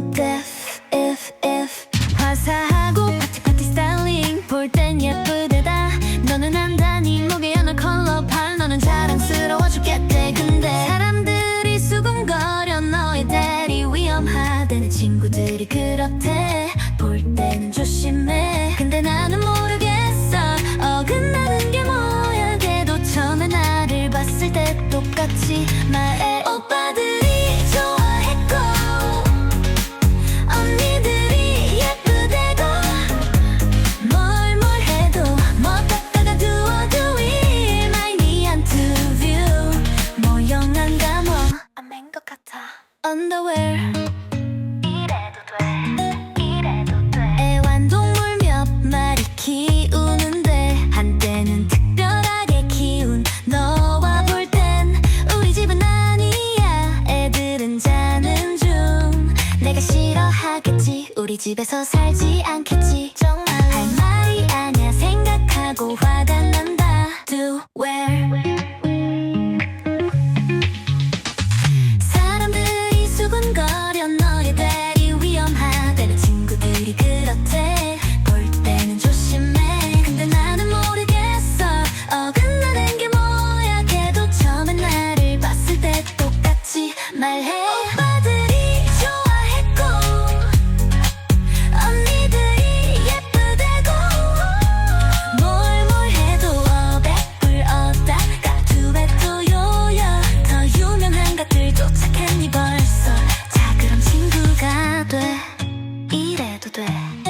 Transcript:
too 화사하고 파티 파티 스타일링. 볼 땐 예쁘다. 너는 안다니. 목에 연한 컬러팔. 너는 자랑스러워 죽겠대. 근데 사람들이 수군거려. 너의 대리 위험하대. 내 친구들이 그렇대. 볼 때는 조심해. 근데 나는 모르겠어. 어긋나는 게 뭐야. 걔도 처음에 나를 봤을 때 똑같이 말 underwear. 이래도 돼 이래도 돼. 애완동물 몇 마리 키우는데 한때는 특별하게 키운 너와 볼 땐 우리 집은 아니야. 애들은 자는 중. 내가 싫어하겠지. 우리 집에서 살지 않겠지. 对。